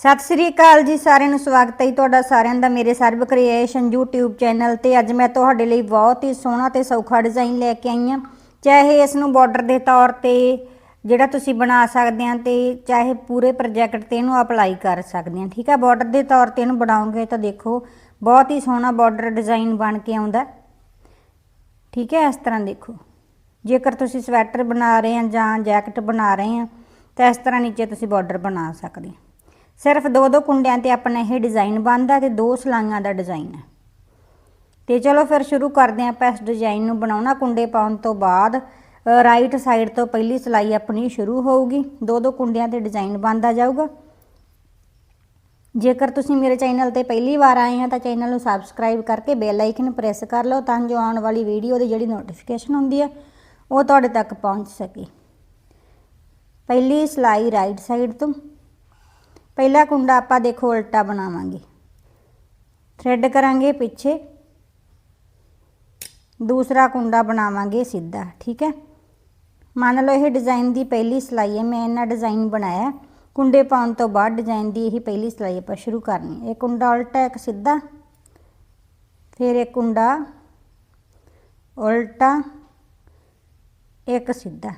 ਸਤਿ ਸ੍ਰੀ ਅਕਾਲ ਜੀ ਸਾਰਿਆਂ ਨੂੰ, ਸਵਾਗਤ ਹੈ ਜੀ ਤੁਹਾਡਾ ਸਾਰਿਆਂ ਦਾ ਮੇਰੇ ਸਰਬ ਕ੍ਰੀਏਸ਼ਨ YouTube ਚੈਨਲ ਤੇ। ਅੱਜ ਮੈਂ ਤੁਹਾਡੇ ਲਈ ਬਹੁਤ ਹੀ ਸੋਹਣਾ ਤੇ ਸੌਖਾ ਡਿਜ਼ਾਈਨ ਲੈ ਕੇ ਆਈ ਹਾਂ। ਚਾਹੇ ਇਸ ਨੂੰ ਬਾਰਡਰ ਦੇ ਤੌਰ ਤੇ ਜਿਹੜਾ ਤੁਸੀਂ ਬਣਾ ਸਕਦੇ ਆ ਤੇ ਚਾਹੇ ਪੂਰੇ ਪ੍ਰੋਜੈਕਟ ਤੇ ਇਹਨੂੰ ਅਪਲਾਈ ਕਰ ਸਕਦੇ ਆ ਠੀਕ ਹੈ ਬਾਰਡਰ ਦੇ ਤੌਰ ਤੇ ਇਹਨੂੰ ਬਣਾਉਂਗੇ ਤਾਂ ਦੇਖੋ, ਬਹੁਤ ਹੀ ਸੋਹਣਾ ਬਾਰਡਰ ਡਿਜ਼ਾਈਨ ਬਣ ਕੇ ਆਉਂਦਾ। ਠੀਕ ਹੈ, ਇਸ ਤਰ੍ਹਾਂ ਦੇਖੋ। ਜੇਕਰ ਤੁਸੀਂ ਸਵੈਟਰ ਬਣਾ ਰਹੇ ਆ ਜਾਂ ਜੈਕਟ ਬਣਾ ਰਹੇ ਆ ਤਾਂ ਇਸ ਤਰ੍ਹਾਂ ਨੀਚੇ ਤੁਸੀਂ ਬਾਰਡਰ ਬਣਾ ਸਕਦੇ ਆ ਸਿਰਫ ਦੋ ਦੋ ਕੁੰਡਿਆਂ ਤੇ ਆਪਣਾ ਇਹ ਡਿਜ਼ਾਈਨ ਬਣਦਾ ਤੇ ਦੋ ਸਲਾਈਆਂ ਦਾ ਡਿਜ਼ਾਈਨ ਹੈ। ਤੇ ਚਲੋ ਫਿਰ ਸ਼ੁਰੂ ਕਰਦੇ ਹਾਂ ਆਪਾਂ ਇਸ ਡਿਜ਼ਾਈਨ ਨੂੰ ਬਣਾਉਣਾ। ਕੁੰਡੇ ਪਾਉਣ ਤੋਂ ਬਾਅਦ ਰਾਈਟ ਸਾਈਡ ਤੋਂ ਪਹਿਲੀ ਸਲਾਈ ਆਪਣੀ ਸ਼ੁਰੂ ਹੋਊਗੀ। ਦੋ ਦੋ ਕੁੰਡਿਆਂ ਤੇ ਡਿਜ਼ਾਈਨ ਬਣਦਾ ਜਾਊਗਾ। ਜੇਕਰ ਤੁਸੀਂ ਮੇਰੇ ਚੈਨਲ ਤੇ ਪਹਿਲੀ ਵਾਰ ਆਏ ਹਾਂ ਤਾਂ ਚੈਨਲ ਨੂੰ ਸਬਸਕ੍ਰਾਈਬ ਕਰਕੇ ਬੈਲ ਆਈਕਨ ਪ੍ਰੈਸ ਕਰ ਲਓ ਤਾਂ ਜੋ ਆਉਣ ਵਾਲੀ ਵੀਡੀਓ ਦੀ ਜਿਹੜੀ ਨੋਟੀਫਿਕੇਸ਼ਨ ਹੁੰਦੀ ਹੈ, ਉਹ ਤੁਹਾਡੇ ਤੱਕ ਪਹੁੰਚ ਸਕੇ। ਪਹਿਲੀ ਸਲਾਈ ਰਾਈਟ ਸਾਈਡ ਤੋਂ। ਪਹਿਲਾ ਕੁੰਡਾ ਆਪਾਂ ਦੇਖੋ ਉਲਟਾ ਬਣਾਵਾਂਗੇ। ਥ੍ਰੈਡ ਕਰਾਂਗੇ ਪਿੱਛੇ। ਦੂਸਰਾ ਕੁੰਡਾ ਬਣਾਵਾਂਗੇ ਸਿੱਧਾ, ਠੀਕ ਹੈ? ਮੰਨ ਲਓ ਇਹ ਡਿਜ਼ਾਈਨ ਦੀ ਪਹਿਲੀ ਸਲਾਈ ਹੈ, ਮੈਂ ਇਹਨਾਂ ਡਿਜ਼ਾਈਨ ਬਣਾਇਆ। ਕੁੰਡੇ ਪਾਉਣ ਤੋਂ ਬਾਅਦ ਡਿਜ਼ਾਈਨ ਦੀ ਇਹ ਪਹਿਲੀ ਸਲਾਈ ਆਪਾਂ ਸ਼ੁਰੂ ਕਰਨੀ ਹੈ। ਇਹ ਕੁੰਡਾ ਉਲਟਾ, ਇੱਕ ਸਿੱਧਾ। ਫਿਰ ਇੱਕ ਕੁੰਡਾ ਉਲਟਾ, ਇੱਕ ਸਿੱਧਾ।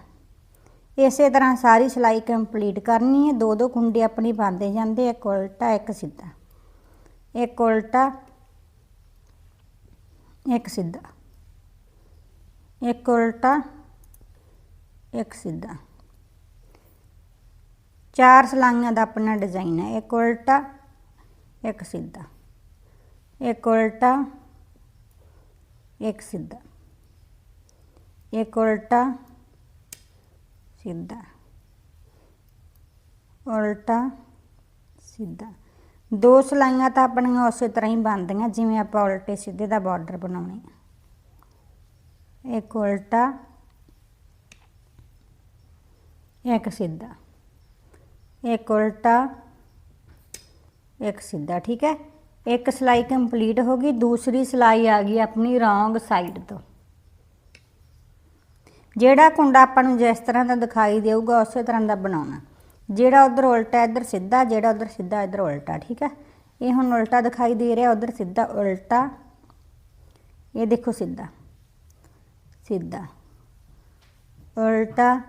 ਇਸੇ ਤਰ੍ਹਾਂ ਸਾਰੀ ਸਿਲਾਈ ਕੰਪਲੀਟ ਕਰਨੀ ਹੈ। ਦੋ ਦੋ ਕੁੰਡੇ ਆਪਣੀ ਬੰਦੇ ਜਾਂਦੇ ਇੱਕ ਉਲਟਾ, ਇੱਕ ਸਿੱਧਾ। ਇੱਕ ਉਲਟਾ, ਇੱਕ ਸਿੱਧਾ। ਇੱਕ ਉਲਟਾ, ਇੱਕ ਸਿੱਧਾ। ਚਾਰ ਸਲਾਈਆਂ ਦਾ ਆਪਣਾ ਡਿਜ਼ਾਈਨ ਹੈ। ਇੱਕ ਉਲਟਾ, ਇੱਕ ਸਿੱਧਾ। ਇੱਕ ਉਲਟਾ, ਇੱਕ ਸਿੱਧਾ। ਇੱਕ ਉਲਟਾ ਸਿੱਧਾ ਉਲਟਾ ਸਿੱਧਾ ਦੋ ਸਲਾਈਆਂ ਤਾਂ ਆਪਣੀਆਂ ਉਸੇ ਤਰ੍ਹਾਂ ਹੀ ਬਣਦੀਆਂ ਜਿਵੇਂ ਆਪਾਂ ਉਲਟੇ ਸਿੱਧੇ ਦਾ ਬਾਰਡਰ ਬਣਾਉਣੇ ਆ ਇੱਕ ਉਲਟਾ ਇੱਕ ਸਿੱਧਾ ਇੱਕ ਉਲਟਾ ਇੱਕ ਸਿੱਧਾ ਠੀਕ ਹੈ ਇੱਕ ਸਲਾਈ ਕੰਪਲੀਟ ਹੋ ਗਈ ਦੂਸਰੀ ਸਲਾਈ ਆ ਗਈ ਆਪਣੀ ਰੌਂਗ ਸਾਈਡ ਤੋਂ ਜਿਹੜਾ ਕੁੰਡਾ ਆਪਾਂ ਨੂੰ ਜਿਸ ਤਰ੍ਹਾਂ ਦਾ ਦਿਖਾਈ ਦੇਊਗਾ, ਉਸੇ ਤਰ੍ਹਾਂ ਦਾ ਬਣਾਉਣਾ। ਜਿਹੜਾ ਉਧਰ ਉਲਟਾ, ਇੱਧਰ ਸਿੱਧਾ, ਜਿਹੜਾ ਉਧਰ ਸਿੱਧਾ, ਇੱਧਰ ਉਲਟਾ, ਠੀਕ ਹੈ? ਇਹ ਹੁਣ ਉਲਟਾ ਦਿਖਾਈ ਦੇ ਰਿਹਾ, ਉਧਰ ਸਿੱਧਾ, ਉਲਟਾ। ਇਹ ਦੇਖੋ ਸਿੱਧਾ ਸਿੱਧਾ। ਉਲਟਾ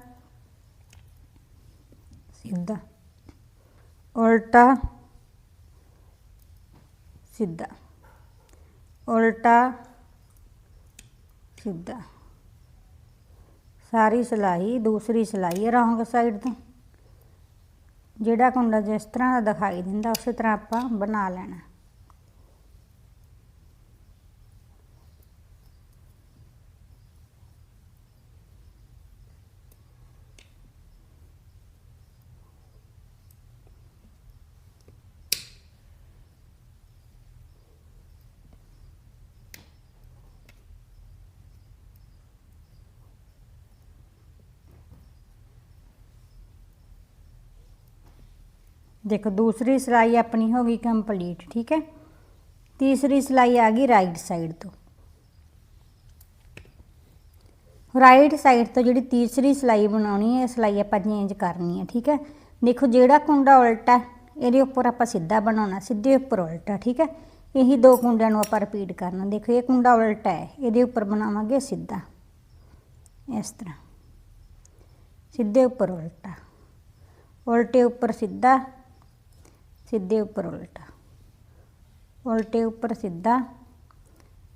ਸਿੱਧਾ। ਉਲਟਾ ਸਿੱਧਾ। ਉਲਟਾ, ਸਿੱਧਾ। ਸਾਰੀ ਸਿਲਾਈ, ਦੂਸਰੀ ਸਿਲਾਈ ਰੌਂਗ ਸਾਈਡ ਤੋਂ। ਜਿਹੜਾ ਕੁੰਡਾ ਜਿਸ ਤਰ੍ਹਾਂ ਦਾ ਦਿਖਾਈ ਦਿੰਦਾ, ਉਸੇ ਤਰ੍ਹਾਂ ਆਪਾਂ ਬਣਾ ਲੈਣਾ। ਦੇਖੋ, ਦੂਸਰੀ ਸਲਾਈ ਆਪਣੀ ਹੋ ਗਈ ਕੰਪਲੀਟ ਠੀਕ ਹੈ? ਤੀਸਰੀ ਸਲਾਈ ਆ ਗਈ ਰਾਈਟ ਸਾਈਡ ਤੋਂ। ਰਾਈਟ ਸਾਈਡ ਤੋਂ ਜਿਹੜੀ ਤੀਸਰੀ ਸਿਲਾਈ ਬਣਾਉਣੀ ਹੈ, ਇਹ ਸਿਲਾਈ ਆਪਾਂ ਚੇਂਜ ਕਰਨੀ ਹੈ, ਠੀਕ ਹੈ? ਦੇਖੋ, ਜਿਹੜਾ ਕੁੰਡਾ ਉਲਟਾ ਇਹਦੇ ਉੱਪਰ ਆਪਾਂ ਸਿੱਧਾ ਬਣਾਉਣਾ, ਸਿੱਧੇ ਉੱਪਰ ਉਲਟਾ, ਠੀਕ ਹੈ? ਇਹੀ ਦੋ ਕੁੰਡਿਆਂ ਨੂੰ ਆਪਾਂ ਰਿਪੀਟ ਕਰਨਾ। ਦੇਖੋ, ਇਹ ਕੁੰਡਾ ਉਲਟਾ ਹੈ, ਇਹਦੇ ਉੱਪਰ ਬਣਾਵਾਂਗੇ ਸਿੱਧਾ। ਇਸ ਤਰ੍ਹਾਂ। ਸਿੱਧੇ ਉੱਪਰ ਉਲਟਾ। ਉਲਟੇ ਉੱਪਰ ਸਿੱਧਾ ਸਿੱਧੇ ਉੱਪਰ ਉਲਟਾ। ਉਲਟੇ ਉੱਪਰ ਸਿੱਧਾ,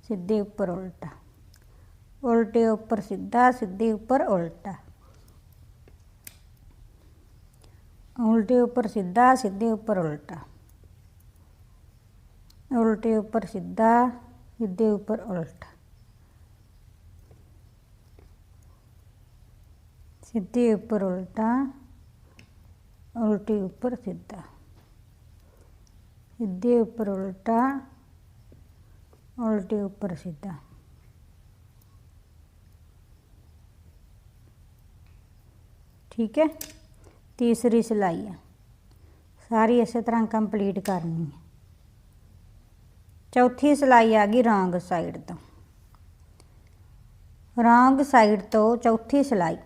ਸਿੱਧੇ ਉੱਪਰ ਉਲਟਾ। ਉਲਟੇ ਉੱਪਰ ਸਿੱਧਾ, ਸਿੱਧੇ ਉੱਪਰ ਉਲਟਾ। ਉਲਟੇ ਉੱਪਰ ਸਿੱਧਾ, ਸਿੱਧੇ ਉੱਪਰ ਉਲਟਾ। ਉਲਟੇ ਉੱਪਰ ਸਿੱਧਾ, ਸਿੱਧੇ ਉੱਪਰ ਉਲਟਾ। ਸਿੱਧੇ ਉੱਪਰ ਉਲਟਾ, ਉਲਟੇ ਉੱਪਰ ਸਿੱਧਾ। ਸਿੱਧੇ ਉੱਪਰ ਉਲਟਾ, ਉਲਟੇ ਉੱਪਰ ਸਿੱਧਾ। ਠੀਕ ਹੈ? ਤੀਸਰੀ ਸਿਲਾਈ ਹੈ ਸਾਰੀ ਇਸੇ ਤਰ੍ਹਾਂ ਕੰਪਲੀਟ ਕਰਨੀ ਹੈ। ਚੌਥੀ ਸਿਲਾਈ ਆ ਗਈ ਰੌਂਗ ਸਾਈਡ ਤੋਂ। ਰੌਂਗ ਸਾਈਡ ਤੋਂ ਚੌਥੀ ਸਿਲਾਈ।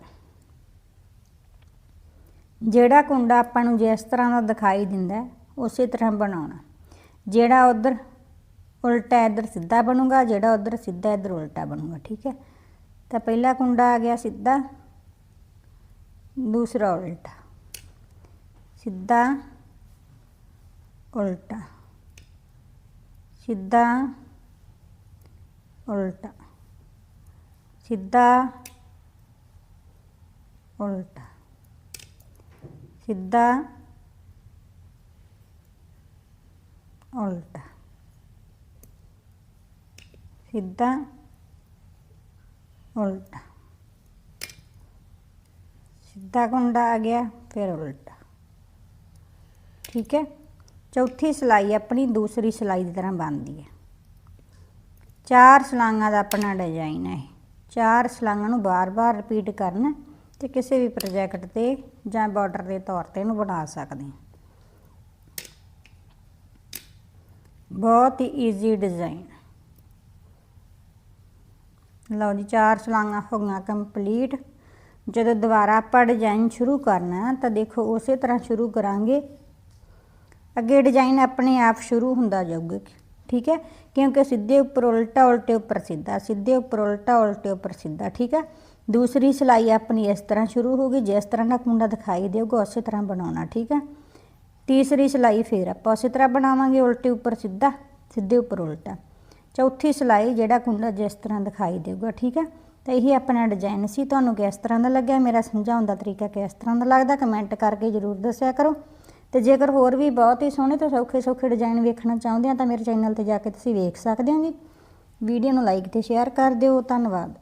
ਜਿਹੜਾ ਕੁੰਡਾ ਆਪਾਂ ਨੂੰ ਜਿਸ ਤਰ੍ਹਾਂ ਦਾ ਦਿਖਾਈ ਦਿੰਦਾ, ਉਸੇ ਤਰ੍ਹਾਂ ਬਣਾਉਣਾ। ਜਿਹੜਾ ਉਧਰ ਉਲਟਾ ਇੱਧਰ ਸਿੱਧਾ ਬਣੂਗਾ, ਜਿਹੜਾ ਉਧਰ ਸਿੱਧਾ ਇੱਧਰ ਉਲਟਾ ਬਣੂਗਾ, ਠੀਕ ਹੈ? ਤਾਂ ਪਹਿਲਾ ਕੁੰਡਾ ਆ ਗਿਆ ਸਿੱਧਾ, ਦੂਸਰਾ ਉਲਟਾ। ਸਿੱਧਾ ਉਲਟਾ। ਸਿੱਧਾ ਉਲਟਾ। ਸਿੱਧਾ ਉਲਟਾ। ਸਿੱਧਾ ਉਲਟਾ ਸਿੱਧਾ ਉਲਟਾ ਸਿੱਧਾ ਕੁੰਡਾ ਆ ਗਿਆ ਫਿਰ ਉਲਟਾ ਠੀਕ ਹੈ? ਚੌਥੀ ਸਲਾਈ ਆਪਣੀ ਦੂਸਰੀ ਸਲਾਈ ਦੀ ਤਰ੍ਹਾਂ ਬਣਦੀ ਹੈ। ਚਾਰ ਸਲਾਈਆਂ ਦਾ ਆਪਣਾ ਡਿਜ਼ਾਈਨ ਹੈ ਇਹ। ਚਾਰ ਸਲਾਈਆਂ ਨੂੰ ਬਾਰ-ਬਾਰ ਰਿਪੀਟ ਕਰਨਾ ਤੇ ਕਿਸੇ ਵੀ ਪ੍ਰੋਜੈਕਟ ਤੇ ਜਾਂ ਬਾਰਡਰ ਦੇ ਤੌਰ ਤੇ ਇਹਨੂੰ ਬਣਾ ਸਕਦੇ ਹਾਂ। ਬਹੁਤ ਹੀ ਈਜ਼ੀ ਡਿਜ਼ਾਈਨ ਲਓ ਜੀ, ਚਾਰ ਸਲਾਈਆਂ ਹੋ ਗਈਆਂ ਕੰਪਲੀਟ ਜਦੋਂ ਦੁਬਾਰਾ ਆਪਾਂ ਡਿਜ਼ਾਈਨ ਸ਼ੁਰੂ ਕਰਨਾ ਤਾਂ ਦੇਖੋ ਉਸੇ ਤਰ੍ਹਾਂ ਸ਼ੁਰੂ ਕਰਾਂਗੇ। ਅੱਗੇ ਡਿਜ਼ਾਈਨ ਆਪਣੇ ਆਪ ਸ਼ੁਰੂ ਹੁੰਦਾ ਜਾਊਗਾ, ਠੀਕ ਹੈ? ਕਿਉਂਕਿ ਸਿੱਧੇ ਉੱਪਰ ਉਲਟਾ, ਉਲਟੇ ਉੱਪਰ ਸਿੱਧਾ, ਸਿੱਧੇ ਉੱਪਰ ਉਲਟਾ, ਉਲਟੇ ਉੱਪਰ ਸਿੱਧਾ, ਠੀਕ ਹੈ? ਦੂਸਰੀ ਸਿਲਾਈ ਆਪਣੀ ਇਸ ਤਰ੍ਹਾਂ ਸ਼ੁਰੂ ਹੋਗੀ ਜਿਸ ਤਰ੍ਹਾਂ ਦਾ ਕੁੰਡਾ ਦਿਖਾਈ ਦੇਊਗਾ, ਉਸੇ ਤਰ੍ਹਾਂ ਬਣਾਉਣਾ, ਠੀਕ ਹੈ? ਤੀਸਰੀ ਸਿਲਾਈ ਫੇਰ ਆਪਾਂ ਉਸੇ ਤਰ੍ਹਾਂ ਬਣਾਵਾਂਗੇ, ਉਲਟੇ ਉੱਪਰ ਸਿੱਧਾ, ਸਿੱਧੇ ਉੱਪਰ ਉਲਟਾ। ਚੌਥੀ ਸਿਲਾਈ ਜਿਹੜਾ ਕੁੰਡਾ ਜਿਸ ਤਰ੍ਹਾਂ ਦਿਖਾਈ ਦੇਊਗਾ, ਠੀਕ ਹੈ? ਤਾਂ ਇਹੀ ਆਪਣਾ ਡਿਜ਼ਾਈਨ ਸੀ। ਤੁਹਾਨੂੰ ਕਿਸ ਤਰ੍ਹਾਂ ਦਾ ਲੱਗਿਆ, ਮੇਰਾ ਸਮਝਾਉਣ ਦਾ ਤਰੀਕਾ ਕਿਸ ਤਰ੍ਹਾਂ ਦਾ ਲੱਗਦਾ ਕਮੈਂਟ ਕਰਕੇ ਜਰੂਰ ਦੱਸਿਆ ਕਰੋ। ਤੇ ਜੇਕਰ ਹੋਰ ਵੀ ਬਹੁਤ ਹੀ ਸੋਹਣੇ ਤੇ ਸੌਖੇ ਸੌਖੇ ਡਿਜ਼ਾਈਨ ਵੇਖਣਾ ਚਾਹੁੰਦੇ ਆ, ਤਾਂ ਮੇਰੇ ਚੈਨਲ ਤੇ ਜਾ ਕੇ ਤੁਸੀਂ ਵੇਖ ਸਕਦੇ ਹੋ ਜੀ ਵੀਡੀਓ ਨੂੰ ਲਾਈਕ ਤੇ ਸ਼ੇਅਰ ਕਰ ਦਿਓ। ਧੰਨਵਾਦ।